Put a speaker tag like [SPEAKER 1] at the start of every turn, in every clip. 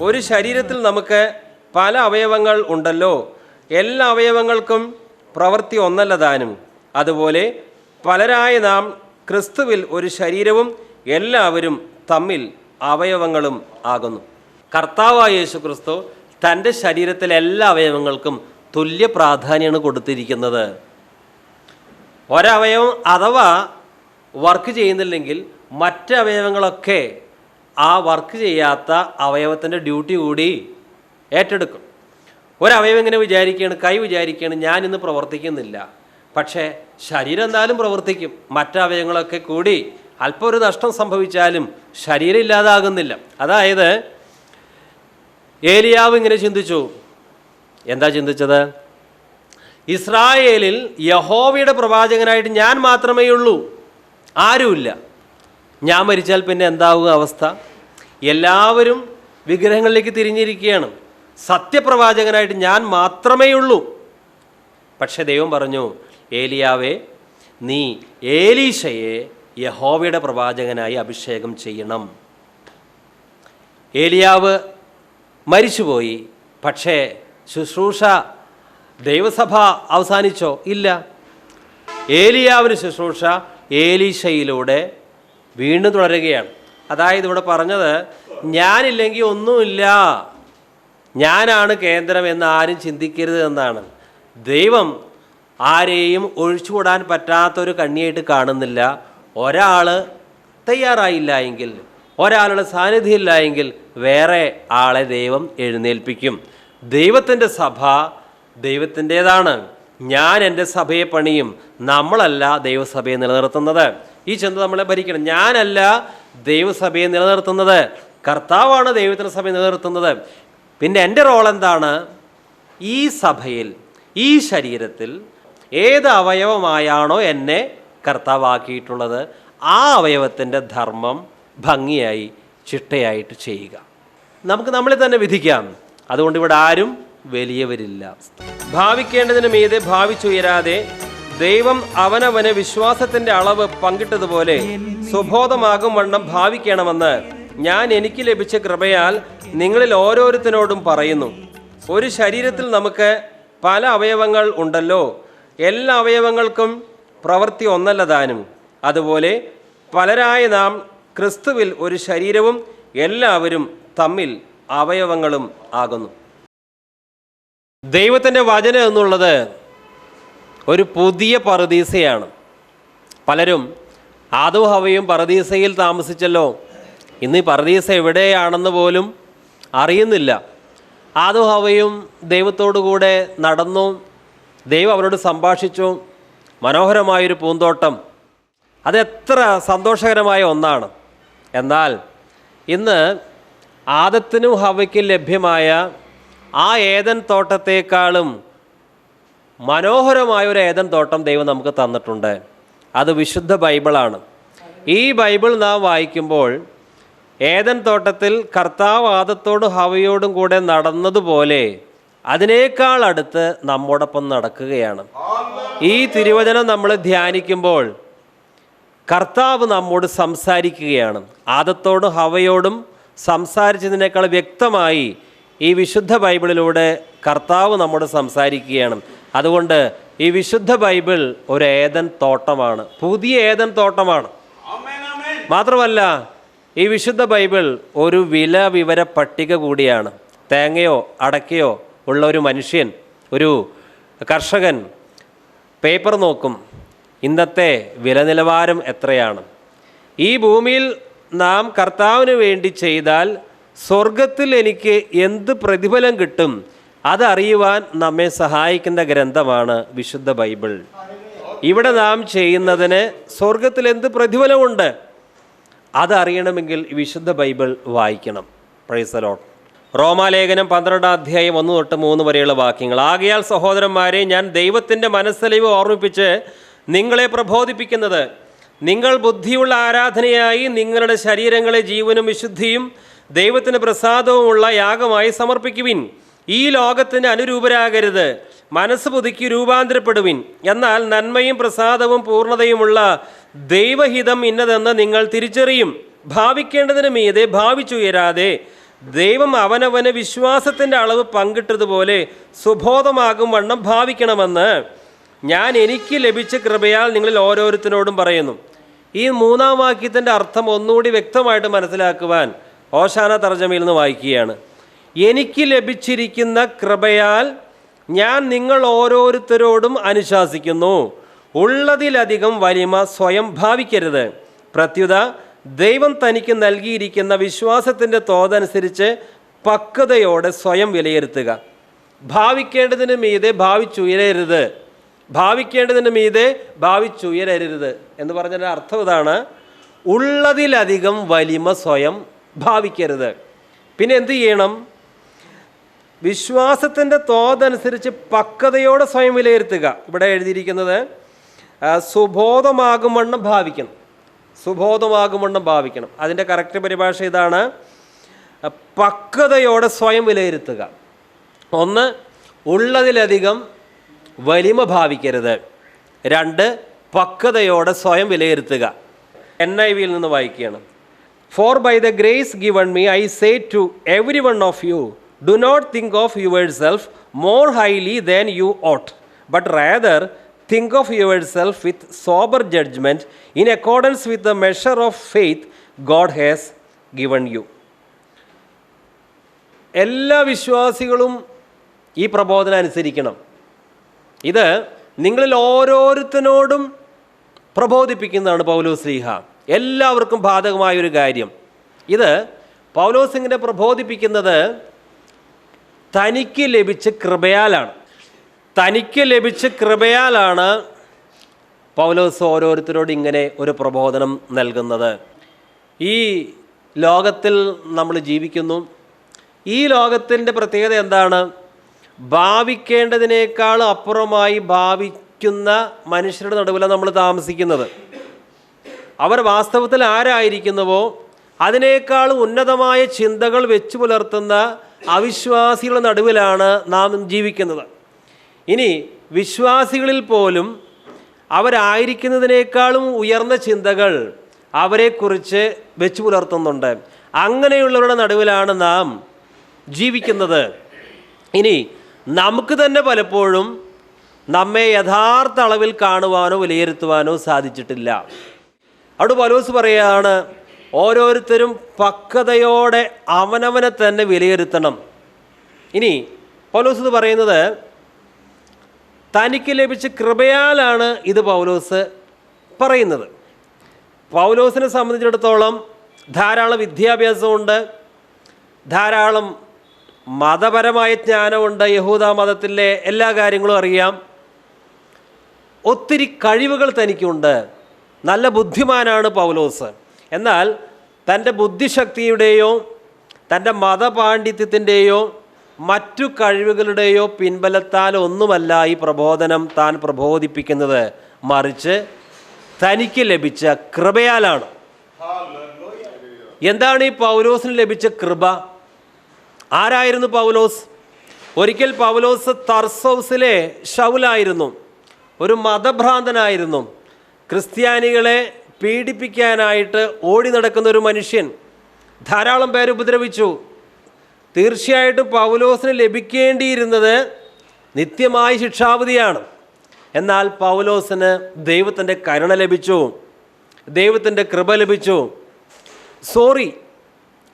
[SPEAKER 1] ഒരു ശരീരത്തിൽ നമുക്ക് പല അവയവങ്ങൾ ഉണ്ടല്ലോ. എല്ലാ അവയവങ്ങൾക്കും പ്രവൃത്തി ഒന്നല്ല താനും. അതുപോലെ പലരായ നാം ക്രിസ്തുവിൽ ഒരു ശരീരവും എല്ലാവരും തമ്മിൽ അവയവങ്ങളും ആകുന്നു. കർത്താവായ യേശു ക്രിസ്തു തന്റെ ശരീരത്തിലെ എല്ലാ അവയവങ്ങൾക്കും തുല്യ പ്രാധാന്യമാണ് കൊടുത്തിരിക്കുന്നത്. ഒരവയവം അഥവാ വർക്ക് ചെയ്യുന്നില്ലെങ്കിൽ മറ്റ് അവയവങ്ങളൊക്കെ ആ വർക്ക് ചെയ്യാത്ത അവയവത്തിന്റെ ഡ്യൂട്ടി കൂടി ഏറ്റെടുക്കും. ഒരവയവം ഇങ്ങനെ വിചാരിക്കുകയാണ് കൈ വിചാരിക്കുകയാണ് ഇന്ന് പ്രവർത്തിക്കുന്നില്ല. പക്ഷേ ശരീരം എന്തായാലും പ്രവർത്തിക്കും. മറ്റവയവങ്ങളൊക്കെ കൂടി അല്പം ഒരു നഷ്ടം സംഭവിച്ചാലും ശരീരം ഇല്ലാതാകുന്നില്ല. അതായത് ഏലിയാവ് ഇങ്ങനെ ചിന്തിച്ചു. എന്താ ചിന്തിച്ചത്? ഇസ്രായേലിൽ യഹോവയുടെ പ്രവാചകനായിട്ട് ഞാൻ മാത്രമേ ഉള്ളൂ ആരുമില്ല. ഞാൻ മരിച്ചാൽ പിന്നെ എന്താവുക അവസ്ഥ? എല്ലാവരും വിഗ്രഹങ്ങളിലേക്ക് തിരിഞ്ഞിരിക്കുകയാണ്. സത്യപ്രവാചകനായിട്ട് ഞാൻ മാത്രമേ ഉള്ളൂ. പക്ഷെ ദൈവം പറഞ്ഞു ഏലിയാവേ നീ ഏലീശയെ യഹോവയുടെ പ്രവാചകനായി അഭിഷേകം ചെയ്യണം. ഏലിയാവ് മരിച്ചുപോയി. പക്ഷേ ശുശ്രൂഷ ദൈവസഭ അവസാനിച്ചോ? ഇല്ല. ഏലിയാവിന് ശുശ്രൂഷ ഏലീശയിലൂടെ വീണ്ടും തുടരുകയാണ്. അതായത് ഇവിടെ പറഞ്ഞത് ഞാനില്ലെങ്കിൽ ഒന്നുമില്ല. ഞാനാണ് കേന്ദ്രം എന്ന് ആരും ചിന്തിക്കരുത് എന്നാണ്. ദൈവം ആരെയും ഒഴിച്ചുകൂടാൻ പറ്റാത്തൊരു കണ്ണിയായിട്ട് കാണുന്നില്ല. ഒരാൾ തയ്യാറായില്ല എങ്കിൽ ഒരാളുടെ സാന്നിധ്യം ഇല്ല എങ്കിൽ വേറെ ആളെ ദൈവം എഴുന്നേൽപ്പിക്കും. ദൈവത്തിന്റെ സഭ ദൈവത്തിന്റേതാണ്. ഞാൻ എന്റെ സഭയെ പണിയും നമ്മളല്ല ദൈവസഭയെ നിലനിർത്തുന്നത്. ഈ ചിന്ത നമ്മളെ ഭരിക്കണം. ഞാനല്ല ദൈവസഭയെ നിലനിർത്തുന്നത്. കർത്താവാണ് ദൈവത്തിന്റെ സഭയെ നിലനിർത്തുന്നത്. പിന്നെ എന്റെ റോൾ എന്താണ്? ഈ സഭയിൽ ഈ ശരീരത്തിൽ ഏത് അവയവമായാണോ എന്നെ കർത്താവാക്കിയിട്ടുള്ളത് ആ അവയവത്തിന്റെ ധർമ്മം ഭംഗിയായി ചിട്ടയായിട്ട് ചെയ്യുക. നമുക്ക് നമ്മളെ തന്നെ വിധിക്കാം. അതുകൊണ്ട് ഇവിടെ ആരും വലിയവരില്ല. ഭാവിക്കേണ്ടതിന് മീതെ ഭാവിച്ചുയരാതെ ദൈവം അവനവന് വിശ്വാസത്തിന്റെ അളവ് പങ്കിട്ടതുപോലെ സുബോധമാകും വണ്ണം ഭാവിക്കണമെന്ന് ഞാൻ എനിക്ക് ലഭിച്ച കൃപയാൽ നിങ്ങളിൽ ഓരോരുത്തരോടും പറയുന്നു. ഒരു ശരീരത്തിൽ നമുക്ക് പല അവയവങ്ങൾ ഉണ്ടല്ലോ. എല്ലാ അവയവങ്ങൾക്കും പ്രവൃത്തി ഒന്നല്ല താനും. അതുപോലെ പലരായ നാം ക്രിസ്തുവിൽ ഒരു ശരീരവും എല്ലാവരും തമ്മിൽ അവയവങ്ങളും ആകുന്നു. ദൈവത്തിന്റെ വചനം എന്നുള്ളത് ഒരു പുതിയ പറദീസയാണ്. പലരും ആദോ ഹവയും പറദീസയിൽ താമസിച്ചല്ലോ. ഇന്ന് ഈ പറദീസ എവിടെയാണെന്ന് പോലും അറിയുന്നില്ല. ആദോ ഹവയും ദൈവത്തോടു കൂടെ നടന്നു. ദൈവം അവരോട് സംഭാഷിച്ചു. മനോഹരമായൊരു പൂന്തോട്ടം. അതെത്ര സന്തോഷകരമായ ഒന്നാണ്. എന്നാൽ ഇന്ന് ആദത്തിനും ഹവയ്ക്കും ലഭ്യമായ ആ ഏതൻ തോട്ടത്തേക്കാളും മനോഹരമായ ഒരു ഏതൻ തോട്ടം ദൈവം നമുക്ക് തന്നിട്ടുണ്ട്. അത് വിശുദ്ധ ബൈബിളാണ്. ഈ ബൈബിൾ നാം വായിക്കുമ്പോൾ ഏതൻ തോട്ടത്തിൽ കർത്താവ് ആദത്തോടും ഹവയോടും കൂടെ നടന്നതുപോലെ അതിനേക്കാൾ അടുത്ത് നമ്മോടൊപ്പം നടക്കുകയാണ്. ഈ തിരുവചനം നമ്മൾ ധ്യാനിക്കുമ്പോൾ കർത്താവ് നമ്മോട് സംസാരിക്കുകയാണ്. ആദത്തോടും ഹവയോടും സംസാരിച്ചതിനേക്കാൾ വ്യക്തമായി ഈ വിശുദ്ധ ബൈബിളിലൂടെ കർത്താവ് നമ്മോട് സംസാരിക്കുകയാണ്. അതുകൊണ്ട് ഈ വിശുദ്ധ ബൈബിൾ ഒരു ഏതൻ തോട്ടമാണ്. പുതിയ ഏതൻ തോട്ടമാണ്. മാത്രമല്ല ഈ വിശുദ്ധ ബൈബിൾ ഒരു വില വിവര പട്ടിക കൂടിയാണ്. തേങ്ങയോ അടക്കയോ ഉള്ള ഒരു മനുഷ്യൻ ഒരു കർഷകൻ പേപ്പർ നോക്കും ഇന്നത്തെ വില നിലവാരം എത്രയാണ്. ഈ ഭൂമിയിൽ നാം കർത്താവിന് വേണ്ടി ചെയ്താൽ സ്വർഗത്തിൽ എനിക്ക് എന്ത് പ്രതിഫലം കിട്ടും? അതറിയുവാൻ നമ്മെ സഹായിക്കുന്ന ഗ്രന്ഥമാണ് വിശുദ്ധ ബൈബിൾ. ഇവിടെ നാം ചെയ്യുന്നതിന് സ്വർഗത്തിൽ എന്ത് പ്രതിഫലമുണ്ട്? അതറിയണമെങ്കിൽ വിശുദ്ധ ബൈബിൾ വായിക്കണം. പ്രൈസലോട്ട് റോമാലേഖനം പന്ത്രണ്ടാം അധ്യായം ഒന്ന് തൊട്ട് മൂന്ന് വരെയുള്ള വാക്യങ്ങൾ. ആകയാൽ സഹോദരന്മാരെ ഞാൻ ദൈവത്തിന്റെ മനസ്സലിവ് ഓർമ്മിപ്പിച്ച് നിങ്ങളെ പ്രബോധിപ്പിക്കുന്നത്. നിങ്ങൾ ബുദ്ധിയുള്ള ആരാധനയായി നിങ്ങളുടെ ശരീരങ്ങളെ ജീവനും വിശുദ്ധിയും ദൈവത്തിന് പ്രസാദവുമുള്ള യാഗമായി സമർപ്പിക്കുവിൻ. ഈ ലോകത്തിന് അനുരൂപരാകരുത്. മനസ്സ് പുതുക്കി രൂപാന്തരപ്പെടുവിൻ. എന്നാൽ നന്മയും പ്രസാദവും പൂർണതയുമുള്ള ദൈവഹിതം ഇന്നതെന്ന് നിങ്ങൾ തിരിച്ചറിയും. ഭാവിക്കേണ്ടതിന് മീതെ ഭാവിച്ചുയരാതെ ദൈവം അവനവന് വിശ്വാസത്തിന്റെ അളവ് പങ്കിട്ടതുപോലെ സുബോധമാകും വണ്ണം ഭാവിക്കണമെന്ന് ഞാൻ എനിക്ക് ലഭിച്ച കൃപയാൽ നിങ്ങളിൽ ഓരോരുത്തരോടും പറയുന്നു. ഈ മൂന്നാം വാക്യത്തിന്റെ അർത്ഥം ഒന്നുകൂടി വ്യക്തമായിട്ട് മനസ്സിലാക്കുവാൻ ഓശാന തർജമയിൽ നിന്ന് വായിക്കുകയാണ്. എനിക്ക് ലഭിച്ചിരിക്കുന്ന കൃപയാൽ ഞാൻ നിങ്ങൾ ഓരോരുത്തരോടും അനുശാസിക്കുന്നു. ഉള്ളതിലധികം വലിമ സ്വയം ഭാവിക്കരുത്. പ്രത്യുത ദൈവം തനിക്ക് നൽകിയിരിക്കുന്ന വിശ്വാസത്തിന്റെ തോതനുസരിച്ച് പക്വതയോടെ സ്വയം വിലയിരുത്തുക. ഭാവിക്കേണ്ടതിന് മീതെ ഭാവിച്ചുയരരുത്. ഭാവിക്കേണ്ടതിന് മീതെ ഭാവിച്ചുയരരുത് എന്ന് പറഞ്ഞതിന്റെ അർത്ഥം ഇതാണ്. ഉള്ളതിലധികം വലിമ സ്വയം ഭാവിക്കരുത്. പിന്നെ എന്തു ചെയ്യണം? വിശ്വാസത്തിന്റെ തോതനുസരിച്ച് പക്വതയോടെ സ്വയം വിലയിരുത്തുക. ഇവിടെ എഴുതിയിരിക്കുന്നത് സുബോധമാകുമണ്ണം ഭാവിക്കണം. സുബോധമാകുമണ്ണം ഭാവിക്കണം. അതിന്റെ കറക്റ്റ് പരിഭാഷ ഇതാണ് പക്വതയോടെ സ്വയം വിലയിരുത്തുക. ഒന്ന് ഉള്ളതിലധികം വലിമ ഭാവിക്കരുത്. രണ്ട് പക്വതയോടെ സ്വയം വിലയിരുത്തുക. എൻ ഐ വിയിൽ നിന്ന് വായിക്കുകയാണ്. For by the grace given me I say to every one of you do not think of yourself more highly than you ought but rather think of yourself with sober judgment in accordance with the measure of faith God has given you എല്ലാ വിശ്വാസികളും ഈ പ്രബോധനം അനുസരിക്കണം. ഇത് നിങ്ങളിൽ ഓരോരുത്തരോടും പ്രബോധിപ്പിക്കുന്നതാണ് Paulo ശ്രീഹ. എല്ലാവർക്കും ബാധകമായൊരു കാര്യം. ഇത് പൗലോസ് സിംഗിനെ പ്രബോധിപ്പിക്കുന്നത് തനിക്ക് ലഭിച്ച കൃപയാലാണ്. തനിക്ക് ലഭിച്ച കൃപയാലാണ് പൗലോസ് ഓരോരുത്തരോട് ഇങ്ങനെ ഒരു പ്രബോധനം നൽകുന്നത്. ഈ ലോകത്തിൽ നമ്മൾ ജീവിക്കുന്നു. ഈ ലോകത്തിന്റെ പ്രത്യേകത എന്താണ്? ഭാവിക്കേണ്ടതിനേക്കാൾ അപ്പുറമായി ഭാവിക്കുന്ന മനുഷ്യരുടെ നടുവിലാണ് നമ്മൾ താമസിക്കുന്നത്. അവർ വാസ്തവത്തിൽ ആരായിരിക്കുന്നുവോ? അതിനേക്കാൾ ഉന്നതമായ ചിന്തകൾ വെച്ചു പുലർത്തുന്ന അവിശ്വാസികളുടെ നടുവിലാണ് നാം ജീവിക്കുന്നത്. ഇനി വിശ്വാസികളിൽ പോലും അവരായിരിക്കുന്നതിനേക്കാളും ഉയർന്ന ചിന്തകൾ അവരെക്കുറിച്ച് വെച്ചു പുലർത്തുന്നുണ്ട്. അങ്ങനെയുള്ളവരുടെ നടുവിലാണ് നാം ജീവിക്കുന്നത്. ഇനി നമുക്ക് തന്നെ പലപ്പോഴും നമ്മെ യഥാർത്ഥ അളവിൽ കാണുവാനോ വിലയിരുത്തുവാനോ സാധിച്ചിട്ടില്ല. അവിടെ പലോസ് പറയുകയാണ് ഓരോരുത്തരും പക്വതയോടെ അവനവനെ തന്നെ വിലയിരുത്തണം. ഇനി പൗലോസ് പറയുന്നത് തനിക്ക് ലഭിച്ച കൃപയാലാണ് ഇത് പൗലോസ് പറയുന്നത്. പൗലോസിനെ സംബന്ധിച്ചിടത്തോളം ധാരാളം വിദ്യാഭ്യാസമുണ്ട് ധാരാളം മതപരമായ ജ്ഞാനമുണ്ട് യഹൂദ മതത്തിലെ എല്ലാ കാര്യങ്ങളും അറിയാം. ഒത്തിരി കഴിവുകൾ തനിക്കുണ്ട്. നല്ല ബുദ്ധിമാനാണ് പൗലോസ്. എന്നാൽ തന്റെ ബുദ്ധിശക്തിയുടെയോ തന്റെ മതപാണ്ഡിത്യത്തിന്റെയോ മറ്റു കഴിവുകളുടെയോ പിൻബലത്താൽ ഒന്നുമല്ല ഈ പ്രബോധനം താൻ പ്രബോധിപ്പിക്കുന്നത്. മറിച്ച് തനിക്ക് ലഭിച്ച കൃപയാലാണ്. എന്താണ് ഈ പൗലോസിന് ലഭിച്ച കൃപ? ആരായിരുന്നു പൗലോസ്? ഒരിക്കൽ പൗലോസ് തർസൗസിലെ ഷൗലായിരുന്നു. ഒരു മതഭ്രാന്തനായിരുന്നു. ക്രിസ്ത്യാനികളെ പീഡിപ്പിക്കാനായിട്ട് ഓടി നടക്കുന്ന ഒരു മനുഷ്യൻ. ധാരാളം പേര് ഉപദ്രവിച്ചു. തീർച്ചയായിട്ടും പൗലോസിന് ലഭിക്കേണ്ടിയിരുന്നത് നിത്യമായ ശിക്ഷാവധിയാണ്. എന്നാൽ പൗലോസിന് ദൈവത്തിന്റെ കരുണ ലഭിച്ചു. ദൈവത്തിന്റെ കൃപ ലഭിച്ചു. സോറി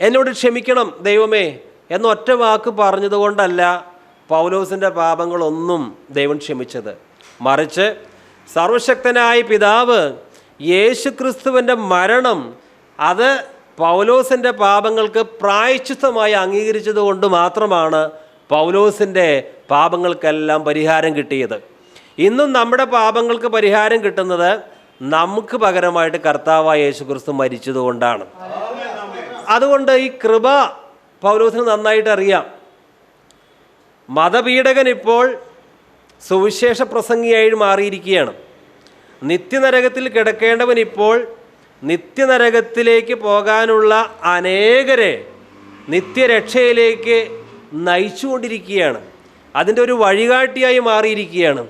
[SPEAKER 1] എന്നോട് ക്ഷമിക്കണം ദൈവമേ എന്നൊറ്റ വാക്ക് പറഞ്ഞതുകൊണ്ടല്ല പൗലോസിന്റെ പാപങ്ങളൊന്നും ദൈവം ക്ഷമിച്ചത്. മറിച്ച് സർവശക്തനായ പിതാവ് യേശുക്രിസ്തുവിന്റെ മരണം അത് പൗലോസിന്റെ പാപങ്ങൾക്ക് പ്രായശ്ചിത്തമായി അംഗീകരിച്ചത് കൊണ്ട് മാത്രമാണ് പൗലോസിന്റെ പാപങ്ങൾക്കെല്ലാം പരിഹാരം കിട്ടിയത്. ഇന്നും നമ്മുടെ പാപങ്ങൾക്ക് പരിഹാരം കിട്ടുന്നത് നമുക്ക് പകരമായിട്ട് കർത്താവായ യേശു യേശുക്രിസ്തു മരിച്ചതുകൊണ്ടാണ്. അതുകൊണ്ട് ഈ കൃപ പൗലോസിന് നന്നായിട്ട് അറിയാം. മതപീഡകൻ ഇപ്പോൾ സുവിശേഷ പ്രസംഗിയായി മാറിയിരിക്കുകയാണ്. നിത്യനരകത്തിൽ കിടക്കേണ്ടവൻ ഇപ്പോൾ നിത്യനരകത്തിലേക്ക് പോകാനുള്ള അനേകരെ നിത്യരക്ഷയിലേക്ക് നയിച്ചുകൊണ്ടിരിക്കുകയാണ്. അതിന്റെ ഒരു വഴികാട്ടിയായി മാറിയിരിക്കുകയാണ്.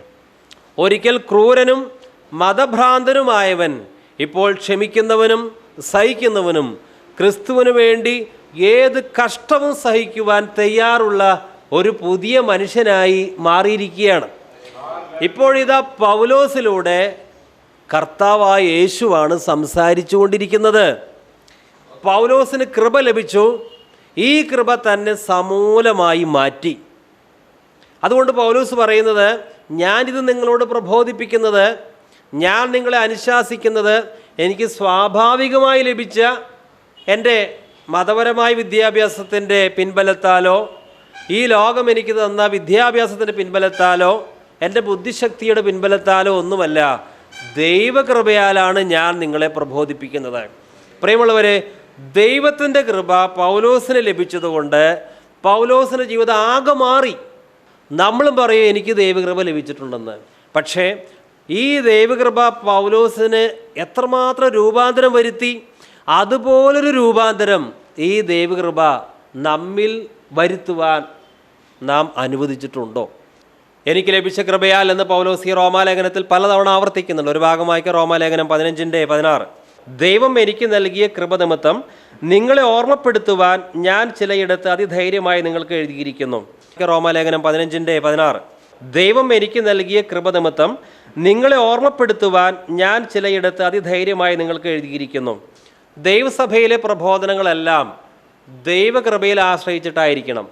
[SPEAKER 1] ഒരിക്കൽ ക്രൂരനും മതഭ്രാന്തനുമായവൻ ഇപ്പോൾ ക്ഷമിക്കുന്നവനും സഹിക്കുന്നവനും ക്രിസ്തുവിന് വേണ്ടി ഏത് കഷ്ടവും സഹിക്കുവാൻ തയ്യാറുള്ള ഒരു പുതിയ മനുഷ്യനായി മാറിയിരിക്കുകയാണ്. ഇപ്പോഴിതാ പൗലോസിലൂടെ കർത്താവായ യേശുവാണ് സംസാരിച്ചു കൊണ്ടിരിക്കുന്നത് പൗലോസിന് കൃപ ലഭിച്ചു. ഈ കൃപ തന്നെ സമൂലമായി മാറ്റി. അതുകൊണ്ട് പൗലോസ് പറയുന്നത് ഞാനിത് നിങ്ങളോട് പ്രബോധിപ്പിക്കുന്നത് ഞാൻ നിങ്ങളെ അനുശാസിക്കുന്നത് എനിക്ക് സ്വാഭാവികമായി ലഭിച്ച എന്റെ മതപരമായ വിദ്യാഭ്യാസത്തിന്റെ പിൻബലത്താലോ ഈ ലോകം എനിക്ക് തന്ന വിദ്യാഭ്യാസത്തിന്റെ പിൻബലത്താലോ എന്റെ ബുദ്ധിശക്തിയുടെ പിൻബലത്താലോ ഒന്നുമല്ല. ദൈവകൃപയാലാണ് ഞാൻ നിങ്ങളെ പ്രബോധിപ്പിക്കുന്നത്. പ്രിയമുള്ളവരെ ദൈവത്തിന്റെ കൃപ പൗലോസിന് ലഭിച്ചതുകൊണ്ട് പൗലോസിന്റെ ജീവിതം ആകെ മാറി. നമ്മളും പറയും എനിക്ക് ദൈവകൃപ ലഭിച്ചിട്ടുണ്ടെന്ന്. പക്ഷേ ഈ ദൈവകൃപ പൗലോസിന് എത്രമാത്രം രൂപാന്തരം വരുത്തി അതുപോലൊരു രൂപാന്തരം ഈ ദൈവകൃപ നമ്മിൽ വരുത്തുവാൻ നാം അനുവദിച്ചിട്ടുണ്ടോ? എനിക്ക് ലഭിച്ച കൃപയാൽ എന്ന് പൗലോസ് റോമാലേഖനത്തിൽ പലതവണ ആവർത്തിക്കുന്നുണ്ട്. ഒരു ഭാഗമായിക്ക് റോമാലേഖനം പതിനഞ്ചിന്റെ പതിനാറ്. ദൈവം എനിക്ക് നൽകിയ കൃപ നിമിത്തം നിങ്ങളെ ഓർമ്മപ്പെടുത്തുവാൻ ഞാൻ ചിലയിടത്ത് അതിധൈര്യമായി നിങ്ങൾക്ക് എഴുതിയിരിക്കുന്നു. റോമാലേഖനം പതിനഞ്ചിന്റെ പതിനാറ്. ദൈവം എനിക്ക് നൽകിയ കൃപ നിമിത്തം നിങ്ങളെ ഓർമ്മപ്പെടുത്തുവാൻ ഞാൻ ചിലയിടത്ത് അതിധൈര്യമായി നിങ്ങൾക്ക് എഴുതിയിരിക്കുന്നു. ദൈവസഭയിലെ പ്രബോധനങ്ങളെല്ലാം ദൈവകൃപയിൽ ആശ്രയിച്ചിട്ടായിരിക്കണം.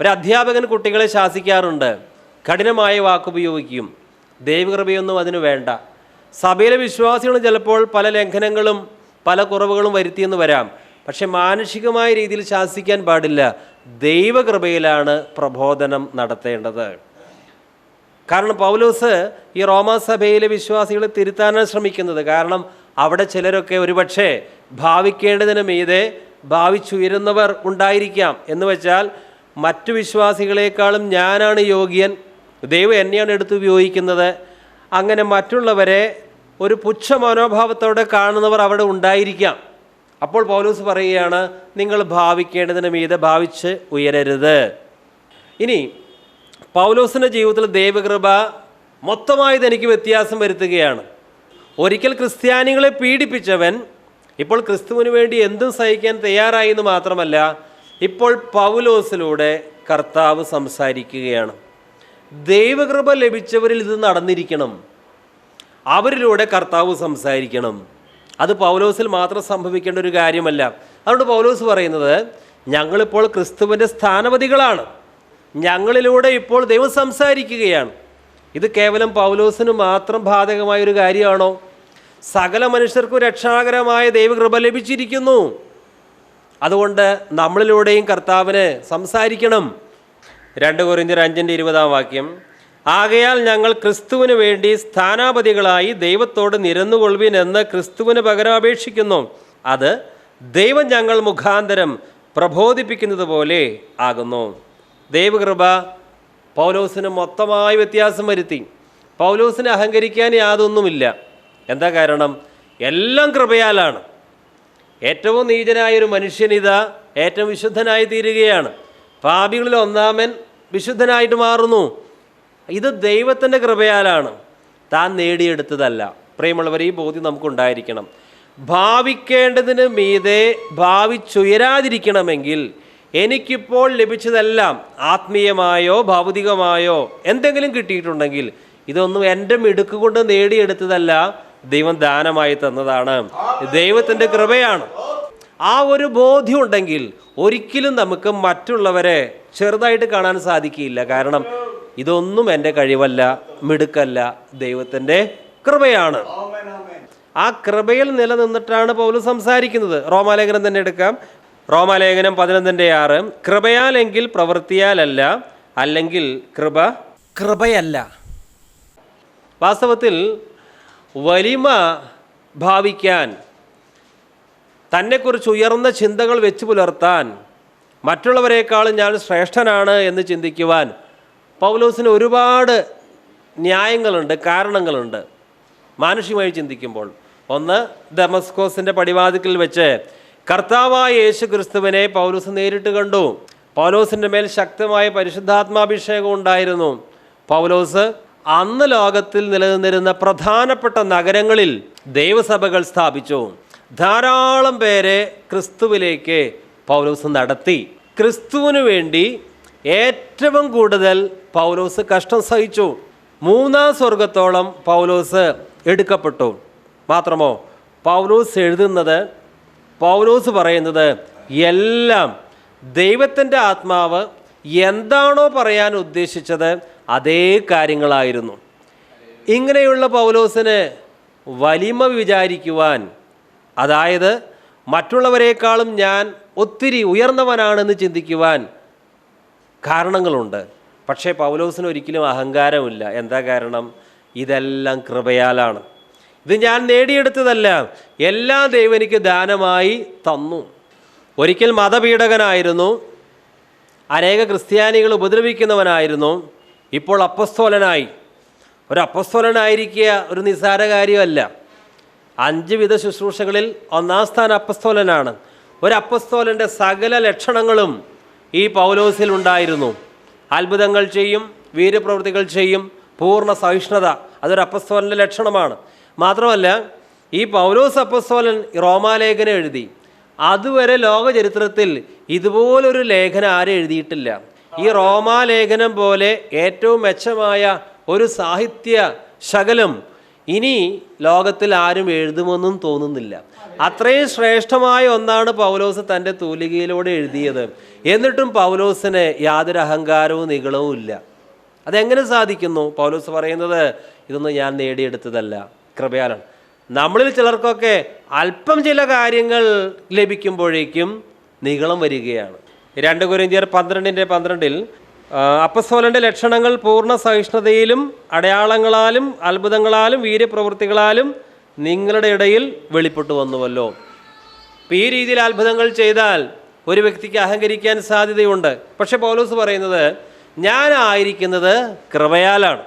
[SPEAKER 1] ഒരു അധ്യാപകൻ കുട്ടികളെ ശാസിക്കാറുണ്ട്. കഠിനമായ വാക്കുപയോഗിക്കും ദൈവകൃപയൊന്നും അതിന് വേണ്ട. സഭയിലെ വിശ്വാസികൾ ചിലപ്പോൾ പല ലംഘനങ്ങളും പല കുറവുകളും വരുത്തിയെന്ന് വരാം. പക്ഷെ മാനുഷികമായ രീതിയിൽ ശാസിക്കാൻ പാടില്ല. ദൈവകൃപയിലാണ് പ്രബോധനം നടത്തേണ്ടത്. കാരണം പൗലോസ് ഈ റോമാ സഭയിലെ വിശ്വാസികളെ തിരുത്താനാണ് ശ്രമിക്കുന്നത്. കാരണം അവിടെ ചിലരൊക്കെ ഒരുപക്ഷെ ഭാവിക്കേണ്ടതിന് മീതെ ഭാവിച്ചുയരുന്നവർ ഉണ്ടായിരിക്കാം. എന്ന് വെച്ചാൽ മറ്റു വിശ്വാസികളെക്കാളും ഞാനാണ് യോഗ്യൻ ദൈവം എന്നെയാണ് എടുത്ത് ഉപയോഗിക്കുന്നത്. അങ്ങനെ മറ്റുള്ളവരെ ഒരു പുച്ഛ മനോഭാവത്തോടെ കാണുന്നവർ അവിടെ ഉണ്ടായിരിക്കാം. അപ്പോൾ പൗലോസ് പറയുകയാണ് നിങ്ങൾ ഭാവിക്കേണ്ടതിന് മീതെ ഭാവിച്ച് ഉയരരുത്. ഇനി പൗലോസിന്റെ ജീവിതത്തിൽ ദൈവകൃപ മൊത്തമായത് എനിക്ക് വ്യത്യാസം വരുത്തുകയാണ്. ഒരിക്കൽ ക്രിസ്ത്യാനികളെ പീഡിപ്പിച്ചവൻ ഇപ്പോൾ ക്രിസ്തുവിന് വേണ്ടി എന്തും സഹിക്കാൻ തയ്യാറായി എന്ന് മാത്രമല്ല ഇപ്പോൾ പൗലോസിലൂടെ കർത്താവ് സംസാരിക്കുകയാണ്. ദൈവകൃപ ലഭിച്ചവരിൽ ഇത് നടന്നിരിക്കണം. അവരിലൂടെ കർത്താവ് സംസാരിക്കണം. അത് പൗലോസിൽ മാത്രം സംഭവിക്കേണ്ട ഒരു കാര്യമല്ല. അതുകൊണ്ട് പൗലോസ് പറയുന്നത് ഞങ്ങളിപ്പോൾ ക്രിസ്തുവിന്റെ സ്ഥാനപതികളാണ്. ഞങ്ങളിലൂടെ ഇപ്പോൾ ദൈവം സംസാരിക്കുകയാണ്. ഇത് കേവലം പൗലോസിന് മാത്രം ബാധകമായ ഒരു കാര്യമാണോ? സകല മനുഷ്യർക്കും രക്ഷാകരമായ ദൈവകൃപ ലഭിച്ചിരിക്കുന്നു. അതുകൊണ്ട് നമ്മളിലൂടെയും കർത്താവിന് സംസാരിക്കണം. രണ്ട് കൊറിന്തിയർ അഞ്ചിന്റെ ഇരുപതാം വാക്യം ആകയാൽ ഞങ്ങൾ ക്രിസ്തുവിന് വേണ്ടി സ്ഥാനാപതികളായി ദൈവത്തോട് നിരന്നുകൊള്ളുവിൻ എന്ന് ക്രിസ്തുവിന് പകരം അപേക്ഷിക്കുന്നു അത് ദൈവം ഞങ്ങൾ മുഖാന്തരം പ്രബോധിപ്പിക്കുന്നത് പോലെ ആകുന്നു. ദൈവകൃപ പൗലോസിന് മൊത്തമായി വ്യത്യാസം വരുത്തി. പൗലോസിനെ അഹങ്കരിക്കാൻ യാതൊന്നുമില്ല. എന്താ കാരണം? എല്ലാം കൃപയാലാണ്. ഏറ്റവും നീചനായ ഒരു മനുഷ്യനിതാ ഏറ്റവും വിശുദ്ധനായി തീരുകയാണ് പാപികളിൽ ഒന്നാമൻ വിശുദ്ധനായിട്ട് മാറുന്നു. ഇത് ദൈവത്തിന്റെ കൃപയാലാണ്. താൻ നേടിയെടുത്തതല്ല. പ്രിയമുള്ളവർ ഈ ബോധ്യം നമുക്കുണ്ടായിരിക്കണം. ഭാവിക്കേണ്ടതിന് മീതെ ഭാവിച്ചുയരാതിരിക്കണമെങ്കിൽ എനിക്കിപ്പോൾ ലഭിച്ചതെല്ലാം ആത്മീയമായോ ഭൗതികമായോ എന്തെങ്കിലും കിട്ടിയിട്ടുണ്ടെങ്കിൽ ഇതൊന്നും എന്റെ മിടുക്ക് കൊണ്ട് നേടിയെടുത്തതല്ല ദൈവം ദാനമായി തന്നതാണ്. ദൈവത്തിന്റെ കൃപയാണ്. ആ ഒരു ബോധ്യം ഉണ്ടെങ്കിൽ ഒരിക്കലും നമുക്ക് മറ്റുള്ളവരെ ചെറുതായിട്ട് കാണാൻ സാധിക്കില്ല കാരണം ഇതൊന്നും എന്റെ കഴിവല്ല മിടുക്കല്ല. ദൈവത്തിന്റെ കൃപയാണ്. ആ കൃപയിൽ നിലനിന്നിട്ടാണ് പൗൽ സംസാരിക്കുന്നത്. റോമാലേഖനം തന്നെ എടുക്കാം. റോമാലേഖനം പതിനൊന്നിന്റെ ആറ്. കൃപയാലെങ്കിൽ പ്രവൃത്തിയാലല്ല അല്ലെങ്കിൽ കൃപ കൃപയല്ല. വാസ്തവത്തിൽ വലിമ ഭാവിക്കാൻ തന്നെക്കുറിച്ച് ഉയർന്ന ചിന്തകൾ വെച്ച് പുലർത്താൻ മറ്റുള്ളവരെക്കാളും ഞാൻ ശ്രേഷ്ഠനാണ് എന്ന് ചിന്തിക്കുവാൻ പൗലോസിന് ഒരുപാട് ന്യായങ്ങളുണ്ട് കാരണങ്ങളുണ്ട്. മാനുഷികമായി ചിന്തിക്കുമ്പോൾ. ഒന്ന് ദമസ്കോസിന്റെ പടിവാതിക്കൽ വെച്ച് കർത്താവായ യേശു ക്രിസ്തുവിനെ പൗലോസ് നേരിട്ട് കണ്ടു. പൗലോസിന്റെ മേൽ ശക്തമായ പരിശുദ്ധാത്മാഭിഷേകം ഉണ്ടായിരുന്നു. പൗലോസ് അന്ന് ലോകത്തിൽ നിലനിന്നിരുന്ന പ്രധാനപ്പെട്ട നഗരങ്ങളിൽ ദൈവസഭകൾ സ്ഥാപിച്ചു. ധാരാളം പേരെ ക്രിസ്തുവിലേക്ക് പൗലോസ് നടത്തി. ക്രിസ്തുവിനു വേണ്ടി ഏറ്റവും കൂടുതൽ പൗലോസ് കഷ്ടം സഹിച്ചു. മൂന്നാം സ്വർഗത്തോളം പൗലോസ് എടുക്കപ്പെട്ടു. മാത്രമോ പൗലോസ് എഴുതുന്നത് പൗലോസ് പറയുന്നത് എല്ലാം ദൈവത്തിന്റെ ആത്മാവ് എന്താണോ പറയാൻ ഉദ്ദേശിച്ചത് അതേ കാര്യങ്ങളായിരുന്നു. ഇങ്ങനെയുള്ള പൗലോസിന് വലിമ വിചാരിക്കുവാൻ അതായത് മറ്റുള്ളവരെക്കാളും ഞാൻ ഒത്തിരി ഉയർന്നവനാണെന്ന് ചിന്തിക്കുവാൻ കാരണങ്ങളുണ്ട്. പക്ഷേ പൗലോസിന് ഒരിക്കലും അഹങ്കാരമില്ല. എന്താ കാരണം? ഇതെല്ലാം കൃപയാലാണ്. ഇത് ഞാൻ നേടിയെടുത്തതല്ല. എല്ലാ ദൈവം ദാനമായി തന്നു. ഒരിക്കൽ മതപീഡകനായിരുന്നു. അനേക ക്രിസ്ത്യാനികൾ ഉപദ്രവിക്കുന്നവനായിരുന്നു. ഇപ്പോൾ അപ്പസ്തോലനായി. ഒരു അപ്പസ്തോലനായിരിക്കുക ഒരു നിസ്സാര കാര്യമല്ല. അഞ്ച് വിധ ശുശ്രൂഷകളിൽ ഒന്നാം സ്ഥാന അപ്പസ്തോലനാണ്. ഒരു സകല ലക്ഷണങ്ങളും ഈ പൗലോസിൽ ഉണ്ടായിരുന്നു. അത്ഭുതങ്ങൾ ചെയ്യും വീരപ്രവൃത്തികൾ ചെയ്യും പൂർണ സഹിഷ്ണുത അതൊരു അപ്പസ്തോലന്റെ ലക്ഷണമാണ്. മാത്രമല്ല ഈ പൗലോസ് അപ്പസ്തോലൻ റോമാലേഖനം എഴുതി. അതുവരെ ലോക ചരിത്രത്തിൽ ഇതുപോലൊരു ലേഖനം ആരും എഴുതിയിട്ടില്ല. ഈ റോമാലേഖനം പോലെ ഏറ്റവും മെച്ചമായ ഒരു സാഹിത്യ ശകലം ഇനി ലോകത്തിൽ ആരും എഴുതുമെന്നും തോന്നുന്നില്ല. അത്രയും ശ്രേഷ്ഠമായ ഒന്നാണ് പൗലോസ് തന്റെ തൂലികയിലൂടെ എഴുതിയത്. എന്നിട്ടും പൗലോസിന് യാതൊരു അഹങ്കാരവും നികളവും ഇല്ല. അതെങ്ങനെ സാധിക്കുന്നു? പൗലോസ് പറയുന്നത് ഇതൊന്നും ഞാൻ നേടിയെടുത്തതല്ല. കൃപയാലാണ്. നമ്മളിൽ ചിലർക്കൊക്കെ അല്പം ചില കാര്യങ്ങൾ ലഭിക്കുമ്പോഴേക്കും നികളം വരികയാണ്. രണ്ട് കുരിന്തിയർ പന്ത്രണ്ടിന്റെ പന്ത്രണ്ടിൽ ആ, അപ്പസ്തോലന്റെ ലക്ഷണങ്ങൾ പൂർണ സഹിഷ്ണുതയിലും അടയാളങ്ങളാലും അത്ഭുതങ്ങളാലും വീര്യപ്രവൃത്തികളാലും നിങ്ങളുടെ ഇടയിൽ വെളിപ്പെട്ടു വന്നുവല്ലോ. അപ്പം ഈ രീതിയിൽ അത്ഭുതങ്ങൾ ചെയ്താൽ ഒരു വ്യക്തിക്ക് അഹങ്കരിക്കാൻ സാധ്യതയുണ്ട്. പക്ഷെ പൗലോസ് പറയുന്നത് ഞാനായിരിക്കുന്നത് കൃപയാലാണ്.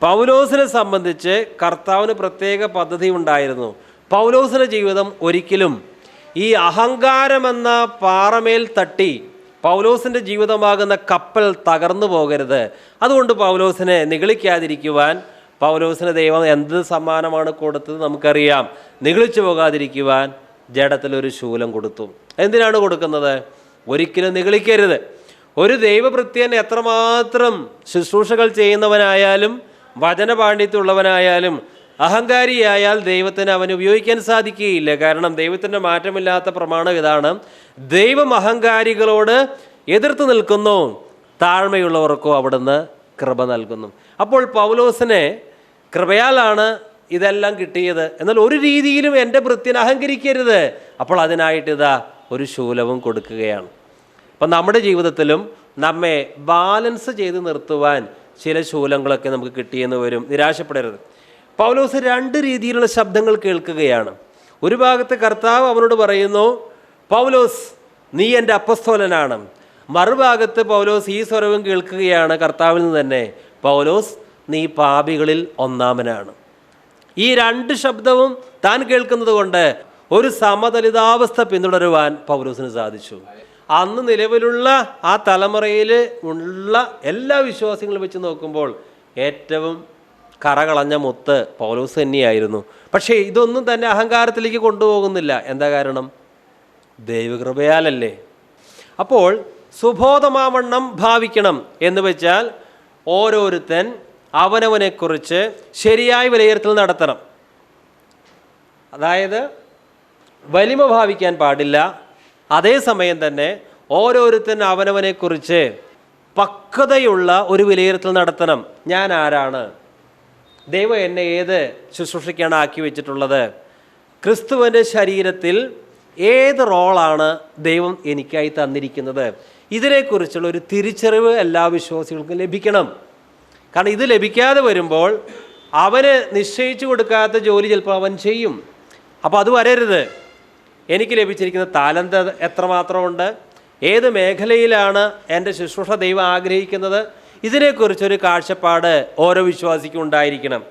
[SPEAKER 1] പൗലോസിനെ സംബന്ധിച്ച് കർത്താവിന് പ്രത്യേക പദ്ധതി ഉണ്ടായിരുന്നു. പൗലോസിന്റെ ജീവിതം ഒരിക്കലും ഈ അഹങ്കാരമെന്ന പാറമേൽ തട്ടി പൗലോസിന്റെ ജീവിതമാകുന്ന കപ്പൽ തകർന്നു പോകരുത്. അതുകൊണ്ട് പൗലോസിനെ നിഗളിക്കാതിരിക്കുവാൻ പൗലോസിന് ദൈവം എന്ത് സമ്മാനമാണ് കൊടുത്തത് നമുക്കറിയാം. നിഗളിച്ചു പോകാതിരിക്കുവാൻ ജഡത്തിലൊരു ശൂലം കൊടുത്തു. എന്തിനാണ് കൊടുക്കുന്നത്? ഒരിക്കലും നിഗളിക്കരുത്. ഒരു ദൈവഭൃത്യൻ എത്രമാത്രം ശുശ്രൂഷകൾ ചെയ്യുന്നവനായാലും വചനപാണ്ഡിത്യമുള്ളവനായാലും അഹങ്കാരിയായാൽ ദൈവത്തിന് അവന് ഉപയോഗിക്കാൻ സാധിക്കുകയില്ല. കാരണം ദൈവത്തിന്റെ മാറ്റമില്ലാത്ത പ്രമാണം ഇതാണ്. ദൈവം അഹങ്കാരികളോട് എതിർത്ത് നിൽക്കുന്നു. താഴ്മയുള്ളവർക്കോ അവിടുന്ന് കൃപ നൽകുന്നു. അപ്പോൾ പൗലോസിനെ കൃപയാലാണ് ഇതെല്ലാം കിട്ടിയത്. എന്നാൽ ഒരു രീതിയിലും എന്റെ വൃത്തിന് അഹങ്കരിക്കരുത്. അപ്പോൾ അതിനായിട്ട് ഇതാ ഒരു ശൂലവും കൊടുക്കുകയാണ്. അപ്പം നമ്മുടെ ജീവിതത്തിലും നമ്മെ ബാലൻസ് ചെയ്ത് നിർത്തുവാൻ ചില ശൂലങ്ങളൊക്കെ നമുക്ക് കിട്ടിയെന്ന് വരും. നിരാശപ്പെടരുത്. പൗലോസ് രണ്ട് രീതിയിലുള്ള ശബ്ദങ്ങൾ കേൾക്കുകയാണ്. ഒരു ഭാഗത്ത് കർത്താവ് അവനോട് പറയുന്നു പൗലോസ് നീ എന്റെ അപ്പസ്തോലനാണ്. മറുഭാഗത്ത് പൗലോസ് ഈ സ്വരവും കേൾക്കുകയാണ് കർത്താവിൽ നിന്ന് തന്നെ പൗലോസ് നീ പാപികളിൽ ഒന്നാമനാണ്. ഈ രണ്ട് ശബ്ദവും താൻ കേൾക്കുന്നത് കൊണ്ട് ഒരു സമതലിതാവസ്ഥ പിന്തുടരുവാൻ പൗലോസിന് സാധിച്ചു. അന്ന് നിലവിലുള്ള ആ തലമുറയിൽ ഉള്ള എല്ലാ വിശ്വാസികളും വെച്ച് നോക്കുമ്പോൾ ഏറ്റവും കറകളഞ്ഞ മുത്ത് പൗലോസ് തന്നെയായിരുന്നു. പക്ഷേ ഇതൊന്നും തന്നെ അഹങ്കാരത്തിലേക്ക് കൊണ്ടുപോകുന്നില്ല. എന്താ കാരണം? ദൈവകൃപയാലല്ലേ. അപ്പോൾ സുബോധമാവണ്ണം ഭാവിക്കണം എന്ന് വെച്ചാൽ ഓരോരുത്തൻ അവനവനെക്കുറിച്ച് ശരിയായ വിലയിരുത്തൽ നടത്തണം. അതായത് വലിമ ഭാവിക്കാൻ പാടില്ല. അതേസമയം തന്നെ ഓരോരുത്തൻ അവനവനെക്കുറിച്ച് പക്വതയുള്ള ഒരു വിലയിരുത്തൽ നടത്തണം. ഞാൻ ആരാണ്? ദൈവം എന്നെ ഏത് ശുശ്രൂഷയ്ക്കാണ് ആക്കി വെച്ചിട്ടുള്ളത്? ക്രിസ്തുവിന്റെ ശരീരത്തിൽ ഏത് റോളാണ് ദൈവം എനിക്കായി തന്നിരിക്കുന്നത്? ഇതിനെക്കുറിച്ചുള്ള ഒരു തിരിച്ചറിവ് എല്ലാ വിശ്വാസികൾക്കും ലഭിക്കണം. കാരണം ഇത് ലഭിക്കാതെ വരുമ്പോൾ അവന് നിശ്ചയിച്ചു കൊടുക്കാത്ത ജോലി ചിലപ്പോൾ അവൻ ചെയ്യും. അപ്പോൾ അത് വരരുത്. എനിക്ക് ലഭിച്ചിരിക്കുന്ന താലന്ത് എത്രമാത്രമുണ്ട്? ഏത് മേഖലയിലാണ് എന്റെ ശുശ്രൂഷ ദൈവം ആഗ്രഹിക്കുന്നത്? ഇതിനെക്കുറിച്ചൊരു കാഴ്ചപ്പാട് ഓരോ വിശ്വാസിക്കും ഉണ്ടായിരിക്കണം.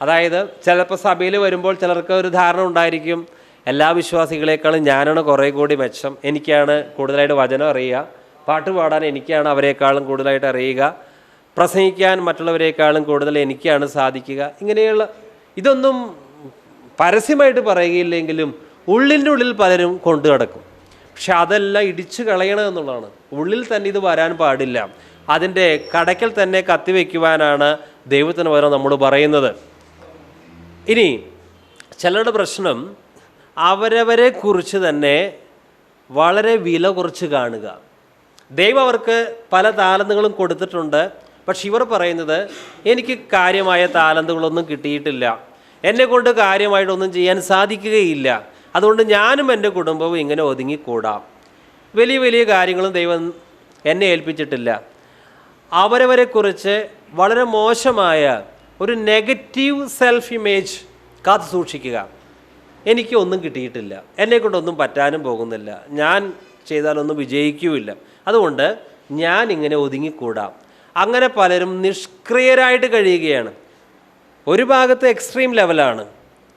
[SPEAKER 1] അതായത് ചിലപ്പോൾ സഭയിൽ വരുമ്പോൾ ചിലർക്ക് ഒരു ധാരണ ഉണ്ടായിരിക്കും എല്ലാ വിശ്വാസികളെക്കാളും ഞാനാണ് കുറേ കൂടി മെച്ചം എനിക്കാണ് കൂടുതലായിട്ട് വചനം അറിയുക പാട്ട് പാടാൻ എനിക്കാണ് അവരെക്കാളും കൂടുതലായിട്ട് അറിയുക പ്രസംഗിക്കാൻ മറ്റുള്ളവരെക്കാളും കൂടുതൽ എനിക്കാണ് സാധിക്കുക ഇങ്ങനെയുള്ള ഇതൊന്നും പരസ്യമായിട്ട് പറയുകയില്ലെങ്കിലും ഉള്ളിന്റെ ഉള്ളിൽ പലരും കൊണ്ടു കിടക്കും പക്ഷെ അതെല്ലാം ഇടിച്ചു കളയണമെന്നുള്ളതാണ് ഉള്ളിൽ തന്നെ ഇത് വരാൻ പാടില്ല. അതിന്റെ കടയ്ക്കൽ തന്നെ കത്തിവെക്കുവാനാണ് ദൈവത്തിന് പകരം നമ്മൾ പറയുന്നത്. ഇനി ചിലരുടെ പ്രശ്നം അവരവരെ കുറിച്ച് തന്നെ വളരെ വില കുറച്ച് കാണുക. ദൈവം അവർക്ക് പല താലന്തുകളും കൊടുത്തിട്ടുണ്ട്. പക്ഷെ ഇവർ പറയുന്നത് എനിക്ക് കാര്യമായ താലന്തുകളൊന്നും കിട്ടിയിട്ടില്ല. എന്നെ കൊണ്ട് കാര്യമായിട്ടൊന്നും ചെയ്യാൻ സാധിക്കുകയില്ല. അതുകൊണ്ട് ഞാനും എന്റെ കുടുംബവും ഇങ്ങനെ ഒതുങ്ങിക്കൂടാം. വലിയ വലിയ കാര്യങ്ങളും ദൈവം എന്നെ ഏൽപ്പിച്ചിട്ടില്ല. അവരവരെക്കുറിച്ച് വളരെ മോശമായ ഒരു നെഗറ്റീവ് സെൽഫ് ഇമേജ് കാത്തു സൂക്ഷിക്കുക. എനിക്ക് ഒന്നും കിട്ടിയിട്ടില്ല. എന്നെക്കൊണ്ടൊന്നും പറ്റാനും പോകുന്നില്ല. ഞാൻ ചെയ്താലൊന്നും വിജയിക്കുകയില്ല അതുകൊണ്ട് ഞാൻ ഇങ്ങനെ ഒതുങ്ങിക്കൂടാം. അങ്ങനെ പലരും നിഷ്ക്രിയരായിട്ട് കഴിയുകയാണ്. ഒരു ഭാഗത്ത് എക്സ്ട്രീം ലെവലാണ്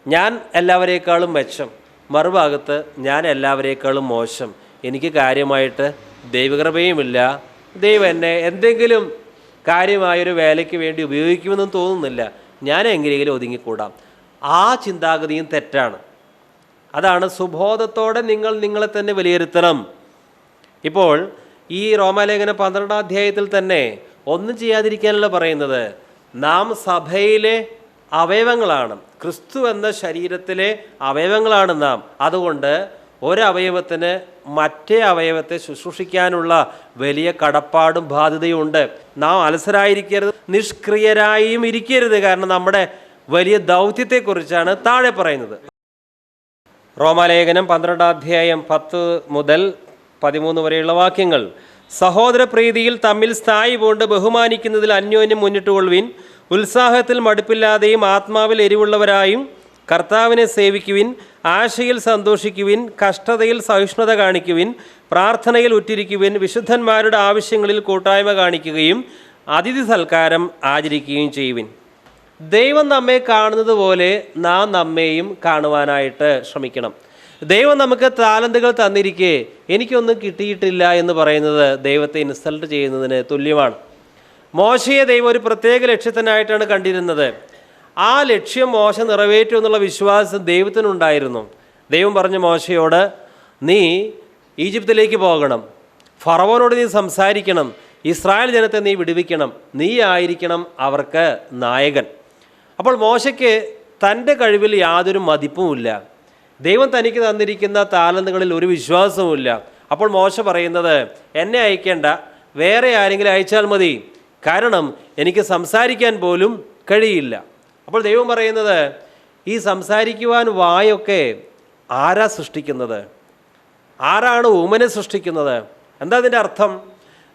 [SPEAKER 1] ഞാൻ എല്ലാവരേക്കാളും മെച്ചം. മറുഭാഗത്ത് ഞാൻ എല്ലാവരേക്കാളും മോശം. എനിക്ക് കാര്യമായിട്ട് ദൈവകൃപയുമില്ല. ദൈവം എന്നെ എന്തെങ്കിലും കാര്യമായൊരു വേലയ്ക്ക് വേണ്ടി ഉപയോഗിക്കുമെന്നും തോന്നുന്നില്ല. ഞാൻ എങ്ങനെയെങ്കിലും ഒതുങ്ങിക്കൂടാം. ആ ചിന്താഗതിയും തെറ്റാണ്. അതാണ് സുബോധത്തോടെ നിങ്ങൾ നിങ്ങളെ തന്നെ വിലയിരുത്തണം. ഇപ്പോൾ ഈ റോമാലേഖന പന്ത്രണ്ടാം അധ്യായത്തിൽ തന്നെ ഒന്നും ചെയ്യാതിരിക്കാനല്ല പറയുന്നത്. നാം സഭയിലെ അവയവങ്ങളാണ്. ക്രിസ്തു എന്ന ശരീരത്തിലെ അവയവങ്ങളാണ് നാം. അതുകൊണ്ട് ഒരവയവത്തിന് മറ്റേ അവയവത്തെ ശുശ്രൂഷിക്കാനുള്ള വലിയ കടപ്പാടും ബാധ്യതയുമുണ്ട് നാം അലസരായിരിക്കരുത് നിഷ്ക്രിയരായും ഇരിക്കരുത്. കാരണം നമ്മുടെ വലിയ ദൗത്യത്തെക്കുറിച്ചാണ് താഴെ പറയുന്നത്. റോമാലേഖനം പന്ത്രണ്ടാം അധ്യായം പത്ത് മുതൽ പതിമൂന്ന് വരെയുള്ള വാക്യങ്ങൾ. സഹോദര പ്രീതിയിൽ തമ്മിൽ സ്ഥായി പോണ്ട് ബഹുമാനിക്കുന്നതിൽ അന്യോന്യം മുന്നിട്ടുകൊള്ളുവിൻ ഉത്സാഹത്തിൽ മടുപ്പില്ലാതെയും ആത്മാവിൽ എരിവുള്ളവരായും കർത്താവിനെ സേവിക്കുവിൻ ആശയിൽ സന്തോഷിക്കുവിൻ കഷ്ടതയിൽ സഹിഷ്ണുത കാണിക്കുവിൻ പ്രാർത്ഥനയിൽ ഉറ്റിരിക്കുവിൻ വിശുദ്ധന്മാരുടെ ആവശ്യങ്ങളിൽ കൂട്ടായ്മ കാണിക്കുകയും അതിഥി സൽക്കാരം ആചരിക്കുകയും ചെയ്യുവിൻ. ദൈവം നമ്മെ കാണുന്നത് പോലെ നാം നമ്മെയും കാണുവാനായിട്ട് ശ്രമിക്കണം. ദൈവം നമുക്ക് താലന്തുകൾ തന്നിരിക്കെ എനിക്കൊന്നും കിട്ടിയിട്ടില്ല എന്ന് പറയുന്നത് ദൈവത്തെ ഇൻസൾട്ട് ചെയ്യുന്നതിന് തുല്യമാണ്. മോശയെ ദൈവം ഒരു പ്രത്യേക ലക്ഷ്യത്തിനായിട്ടാണ് കണ്ടിരുന്നത്. ആ ലക്ഷ്യം മോശം നിറവേറ്റും എന്നുള്ള വിശ്വാസം ദൈവത്തിനുണ്ടായിരുന്നു. ദൈവം പറഞ്ഞു മോശയോട് നീ ഈജിപ്തിലേക്ക് പോകണം. ഫറവോനോട് നീ സംസാരിക്കണം. ഇസ്രായേൽ ജനത്തെ നീ വിടുവിക്കണം. നീ ആയിരിക്കണം അവർക്ക് നായകൻ. അപ്പോൾ മോശയ്ക്ക് തന്റെ കഴിവിൽ യാതൊരു മതിപ്പുമില്ല ദൈവം തനിക്ക് തന്നിരിക്കുന്ന താലന്തുകളിൽ ഒരു വിശ്വാസവുമില്ല അപ്പോൾ മോശ പറയുന്നത് എന്നെ അയക്കേണ്ട. വേറെ ആരെങ്കിലും അയച്ചാൽ മതി. കാരണം എനിക്ക് സംസാരിക്കാൻ പോലും കഴിയില്ല. അപ്പോൾ ദൈവം പറയുന്നത് ഈ സംസാരിക്കുവാൻ വായൊക്കെ ആരാ സൃഷ്ടിക്കുന്നത്? ആരാണ് ഉമനെ സൃഷ്ടിക്കുന്നത്? എന്താ അതിന്റെ അർത്ഥം?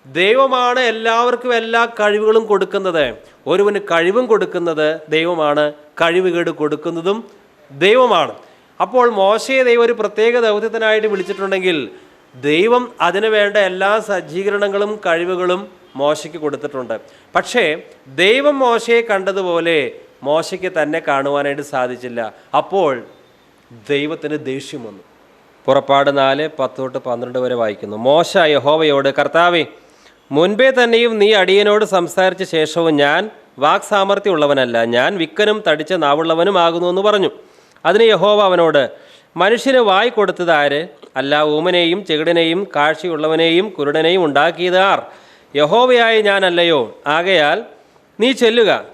[SPEAKER 1] ദൈവമാണ് എല്ലാവർക്കും എല്ലാ കഴിവുകളും കൊടുക്കുന്നത്. ഒരുവന് കഴിവും കൊടുക്കുന്നത് ദൈവമാണ് കഴിവുകേട് കൊടുക്കുന്നതും ദൈവമാണ്. അപ്പോൾ മോശയെ ദൈവം ഒരു പ്രത്യേക ദൗത്യത്തിനായിട്ട് വിളിച്ചിട്ടുണ്ടെങ്കിൽ ദൈവം അതിനു വേണ്ട എല്ലാ സജ്ജീകരണങ്ങളും കഴിവുകളും മോശയ്ക്ക് കൊടുത്തിട്ടുണ്ട്. പക്ഷേ ദൈവം മോശയെ കണ്ടതുപോലെ മോശയ്ക്ക് തന്നെ കാണുവാനായിട്ട് സാധിച്ചില്ല. അപ്പോൾ ദൈവത്തിന് ദേഷ്യം വന്നു. പുറപ്പാട് നാല് പത്ത് തൊട്ട് പന്ത്രണ്ട് വരെ വായിക്കുന്നു. മോശ യഹോവയോട് കർത്താവെ മുൻപേ തന്നെയും നീ അടിയനോട് സംസാരിച്ച ശേഷവും ഞാൻ വാക് സാമർഥ്യമുള്ളവനല്ല ഞാൻ വിക്കനും തടിച്ച നാവുള്ളവനുമാകുന്നു എന്ന് പറഞ്ഞു. അതിന് യഹോവ അവനോട് മനുഷ്യന് വായി കൊടുത്തത് ആര്? അല്ല ഊമനെയും ചെകിടനെയും കാഴ്ചയുള്ളവനെയും കുരുടനെയും ഉണ്ടാക്കിയത് ആർ? യഹോവയായ ഞാനല്ലയോ? ആകയാൽ നീ ചെല്ലുക.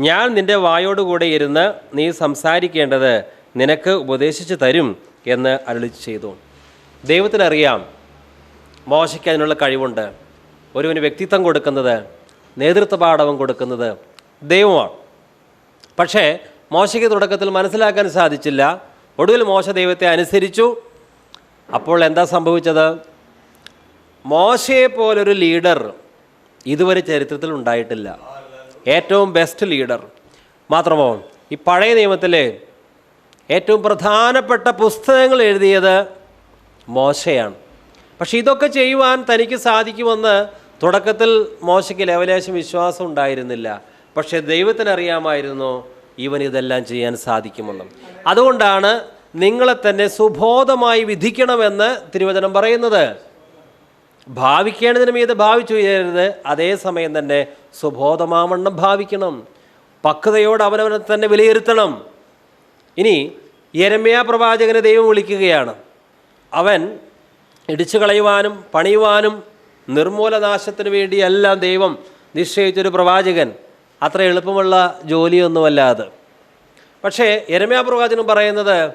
[SPEAKER 1] ഞാൻ നിന്റെ വായോടുകൂടെ ഇരുന്ന് നീ സംസാരിക്കേണ്ടത് നിനക്ക് ഉപദേശിച്ചു തരും എന്ന് അരുളി ചെയ്തു. ദൈവത്തിനറിയാം മോശയ്ക്ക് അതിനുള്ള കഴിവുണ്ട്. ഒരുവന് വ്യക്തിത്വം കൊടുക്കുന്നത് നേതൃത്വ പാഠവും കൊടുക്കുന്നത് ദൈവമാണ്. പക്ഷേ മോശയ്ക്ക് തുടക്കത്തിൽ മനസ്സിലാക്കാൻ സാധിച്ചില്ല. ഒടുവിൽ മോശ ദൈവത്തെ അനുസരിച്ചു. അപ്പോൾ എന്താ സംഭവിച്ചത്? മോശയെ പോലൊരു ലീഡർ ഇതുവരെ ചരിത്രത്തിൽ ഉണ്ടായിട്ടില്ല. ഏറ്റവും ബെസ്റ്റ് ലീഡർ മാത്രമോ ഈ പഴയ നിയമത്തിലെ ഏറ്റവും പ്രധാനപ്പെട്ട പുസ്തകങ്ങൾ എഴുതിയത് മോശയാണ്. പക്ഷെ ഇതൊക്കെ ചെയ്യുവാൻ തനിക്ക് സാധിക്കുമെന്ന് തുടക്കത്തിൽ മോശയ്ക്ക് ലവലേശം വിശ്വാസം ഉണ്ടായിരുന്നില്ല. പക്ഷേ ദൈവത്തിനറിയാമായിരുന്നു ഇവൻ ഇതെല്ലാം ചെയ്യാൻ സാധിക്കുമെന്നും. അതുകൊണ്ടാണ് നിങ്ങളെ തന്നെ സുബോധമായി വിധിക്കണമെന്ന് തിരുവചനം പറയുന്നത്. ഭാവിക്കേണ്ടതിന് മീത് ഭാവിച്ചു ചെയ്യരുത് അതേസമയം തന്നെ സുബോധമാവണ്ണം ഭാവിക്കണം. പക്വതയോട് അവനവനെ തന്നെ വിലയിരുത്തണം. ഇനി യരമ്യ പ്രവാചകനെ ദൈവം വിളിക്കുകയാണ്. അവൻ ഇടിച്ചു കളയുവാനും പണിയുവാനും നിർമൂലനാശത്തിന് വേണ്ടിയെല്ലാം ദൈവം നിശ്ചയിച്ചൊരു പ്രവാചകൻ. അത്ര എളുപ്പമുള്ള ജോലിയൊന്നുമല്ല അത്. പക്ഷേ യരമ്യ പ്രവാചകൻ പറയുന്നത്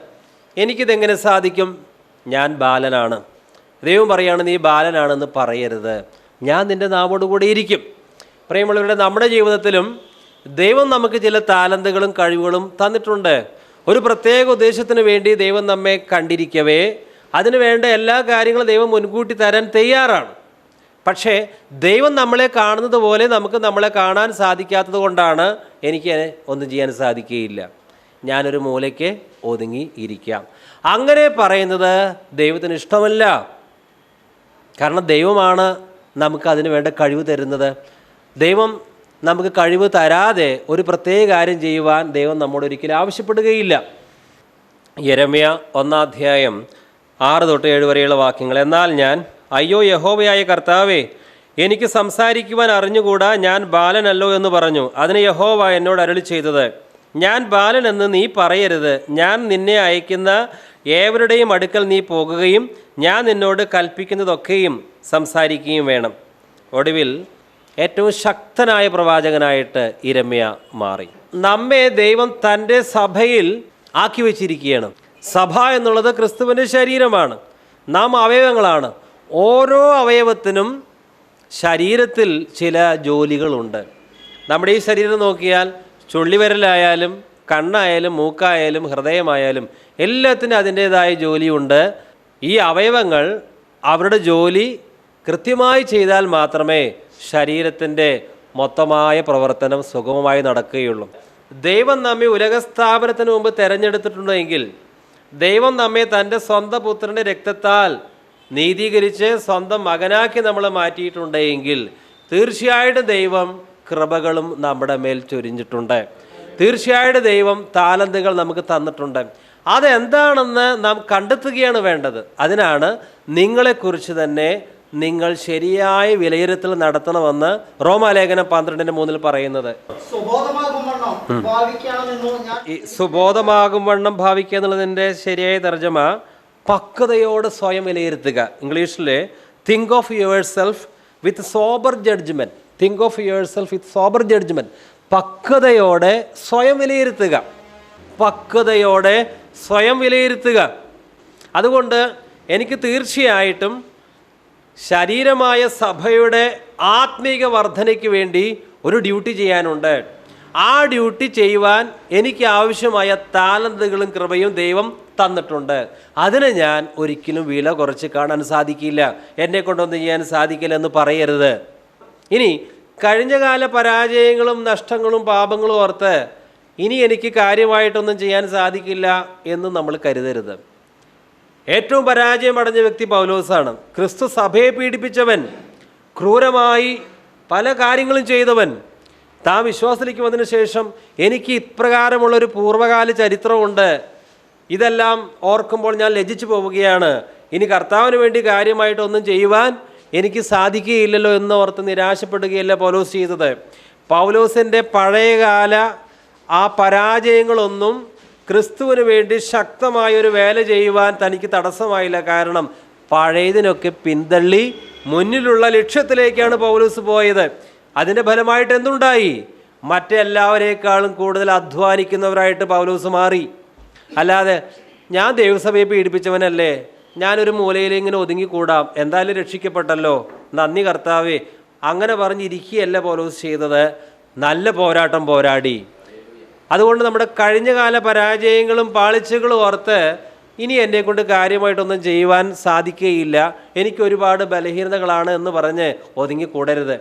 [SPEAKER 1] എനിക്കിതെങ്ങനെ സാധിക്കും? ഞാൻ ബാലനാണ്. ദൈവം പറയാണ് നീ ബാലനാണെന്ന് പറയരുത്. ഞാൻ നിന്റെ നാവോട് കൂടെ ഇരിക്കും. പ്രിയമുള്ളവരുടെ നമ്മുടെ ജീവിതത്തിലും ദൈവം നമുക്ക് ചില താലന്തുകളും കഴിവുകളും തന്നിട്ടുണ്ട്. ഒരു പ്രത്യേക ഉദ്ദേശത്തിന് വേണ്ടി ദൈവം നമ്മെ കണ്ടിരിക്കവേ. അതിനു വേണ്ട എല്ലാ കാര്യങ്ങളും ദൈവം മുൻകൂട്ടി തരാൻ തയ്യാറാണ്. പക്ഷേ ദൈവം നമ്മളെ കാണുന്നത് പോലെ നമുക്ക് നമ്മളെ കാണാൻ സാധിക്കാത്തത് കൊണ്ടാണ് എനിക്ക് ഒന്നും ചെയ്യാൻ സാധിക്കുകയില്ല. ഞാനൊരു മൂലയ്ക്ക് ഒതുങ്ങി ഇരിക്കാം. അങ്ങനെ പറയുന്നത് ദൈവത്തിന് ഇഷ്ടമല്ല. കാരണം ദൈവമാണ് നമുക്ക് അതിന് വേണ്ട കഴിവ് തരുന്നത്. ദൈവം നമുക്ക് കഴിവ് തരാതെ ഒരു പ്രത്യേക കാര്യം ചെയ്യുവാൻ ദൈവം നമ്മോട് ഒരിക്കലും ആവശ്യപ്പെടുകയില്ല. യരമ്യ ഒന്നാധ്യായം ആറ് തൊട്ട് ഏഴ് വരെയുള്ള വാക്യങ്ങൾ. എന്നാൽ ഞാൻ അയ്യോ യഹോവയായ കർത്താവേ എനിക്ക് സംസാരിക്കുവാൻ അറിഞ്ഞുകൂടാ ഞാൻ ബാലനല്ലോ എന്ന് പറഞ്ഞു. അതിന് യഹോവ എന്നോട് അരളി ചെയ്തത് ഞാൻ ബാലനെന്ന് നീ പറയരുത്. ഞാൻ നിന്നെ അയക്കുന്ന ഏവരുടെയും അടുക്കൽ നീ പോകുകയും ഞാൻ നിന്നോട് കൽപ്പിക്കുന്നതൊക്കെയും സംസാരിക്കുകയും വേണം. ഒടുവിൽ ഏറ്റവും ശക്തനായ പ്രവാചകനായിട്ട് ഇരമ്യ മാറി. നമ്മെ ദൈവം തന്റെ സഭയിൽ ആക്കി വച്ചിരിക്കുകയാണ്. സഭ എന്നുള്ളത് ക്രിസ്തുവിന്റെ ശരീരമാണ്. നാം അവയവങ്ങളാണ്. ഓരോ അവയവത്തിനും ശരീരത്തിൽ ചില ജോലികളുണ്ട്. നമ്മുടെ ഈ ശരീരം നോക്കിയാൽ ചുള്ളിവിരലായാലും കണ്ണായാലും മൂക്കായാലും ഹൃദയമായാലും എല്ലാത്തിനും അതിന്റേതായ ജോലിയുണ്ട്. ഈ അവയവങ്ങൾ അവരുടെ ജോലി കൃത്യമായി ചെയ്താൽ മാത്രമേ ശരീരത്തിന്റെ മൊത്തമായ പ്രവർത്തനം സുഗമമായി നടക്കുകയുള്ളൂ. ദൈവം നമ്മെ ഉലകസ്ഥാപനത്തിന് മുമ്പ് തിരഞ്ഞെടുത്തിട്ടുണ്ടെങ്കിൽ ദൈവം നമ്മെ തന്റെ സ്വന്തം പുത്രന്റെ രക്തത്താൽ നീതീകരിച്ച് സ്വന്തം മകനാക്കി നമ്മളെ മാറ്റിയിട്ടുണ്ടെങ്കിൽ തീർച്ചയായിട്ടും ദൈവം കൃപകളും നമ്മുടെ മേൽ ചൊരിഞ്ഞിട്ടുണ്ട്. തീർച്ചയായിട്ടും ദൈവം താലന്തുകൾ നമുക്ക് തന്നിട്ടുണ്ട്. അതെന്താണെന്ന് നാം കണ്ടെത്തുകയാണ് വേണ്ടത്. അതിനാണ് നിങ്ങളെക്കുറിച്ച് തന്നെ നിങ്ങൾ ശരിയായ വിലയിരുത്തൽ നടത്തണമെന്ന് റോമാലേഖനം പന്ത്രണ്ടിന് മൂന്നിൽ പറയുന്നത്. ഈ സുബോധമാകും വണ്ണം ഭാവിക്കുക എന്നുള്ളതിന്റെ ശരിയായ തർജമ പക്വതയോട് സ്വയം വിലയിരുത്തുക. ഇംഗ്ലീഷിൽ think of yourself with sober judgment think of yourself with sober judgment പക്വതയോടെ സ്വയം വിലയിരുത്തുക. പക്വതയോടെ സ്വയം വിലയിരുത്തുക. അതുകൊണ്ട് എനിക്ക് തീർച്ചയായിട്ടും ശരീരമായ സഭയുടെ ആത്മീക വർധനയ്ക്ക് വേണ്ടി ഒരു ഡ്യൂട്ടി ചെയ്യാനുണ്ട്. ആ ഡ്യൂട്ടി ചെയ്യുവാൻ എനിക്ക് ആവശ്യമായ താലന്തുകളും കൃപയും ദൈവം തന്നിട്ടുണ്ട്. അതിനെ ഞാൻ ഒരിക്കലും വില കുറച്ച് കാണാൻ സാധിക്കില്ല. എന്നെ കൊണ്ടൊന്നും ചെയ്യാൻ സാധിക്കില്ല എന്ന് പറയരുത്. ഇനി കഴിഞ്ഞകാല പരാജയങ്ങളും നഷ്ടങ്ങളും പാപങ്ങളും ഓർത്ത് ഇനി എനിക്ക് കാര്യമായിട്ടൊന്നും ചെയ്യാൻ സാധിക്കില്ല എന്ന് നമ്മൾ കരുതരുത്. ഏറ്റവും പരാജയം പരാജയമടഞ്ഞ വ്യക്തി പൗലോസാണ്. ക്രിസ്തു സഭയെ പീഡിപ്പിച്ചവൻ ക്രൂരമായി പല കാര്യങ്ങളും ചെയ്തവൻ. താൻ വിശ്വാസത്തിലേക്ക് വന്നതിന് ശേഷം എനിക്ക് ഇപ്രകാരമുള്ളൊരു പൂർവകാല ചരിത്രമുണ്ട്. ഇതെല്ലാം ഓർക്കുമ്പോൾ ഞാൻ ലജിച്ചു പോവുകയാണ്. ഇനി കർത്താവിന് വേണ്ടി കാര്യമായിട്ടൊന്നും ചെയ്യുവാൻ എനിക്ക് സാധിക്കുകയില്ലല്ലോ എന്ന് ഓർത്ത് നിരാശപ്പെടുകയല്ല പൗലോസ് ചെയ്തത്. പൗലോസിന്റെ പഴയകാല ആ പരാജയങ്ങളൊന്നും ക്രിസ്തുവിന് വേണ്ടി ശക്തമായ ഒരു വേല ചെയ്യുവാൻ തനിക്ക് തടസ്സമായില്ല. കാരണം പഴയതിനൊക്കെ പിന്തള്ളി മുന്നിലുള്ള ലക്ഷ്യത്തിലേക്കാണ് പൗലോസ് പോയത്. അതിന്റെ ഫലമായിട്ട് എന്തുണ്ടായി? മറ്റെല്ലാവരേക്കാളും കൂടുതൽ അധ്വാനിക്കുന്നവരായിട്ട് പൗലോസ് മാറി. അല്ലാതെ ഞാൻ ദൈവസഭയെ പീഡിപ്പിച്ചവനല്ലേ? ഞാനൊരു മൂലയിൽ ഇങ്ങനെ ഒതുങ്ങിക്കൂടാം. എന്തായാലും രക്ഷിക്കപ്പെട്ടല്ലോ. നന്ദി കർത്താവേ. അങ്ങനെ പറഞ്ഞിരിക്കുകയല്ല പൗലോസ് ചെയ്തത്. നല്ല പോരാട്ടം പോരാടി. അതുകൊണ്ട് നമ്മുടെ കഴിഞ്ഞകാല പരാജയങ്ങളും പാളിച്ചകളും ഓർത്ത് ഇനി എന്നെ കൊണ്ട് കാര്യമായിട്ടൊന്നും ചെയ്യുവാൻ സാധിക്കുകയില്ല. എനിക്ക് ഒരുപാട് ബലഹീനതകളാണ് എന്ന് പറഞ്ഞ് ഒതുങ്ങിക്കൂടരുത്.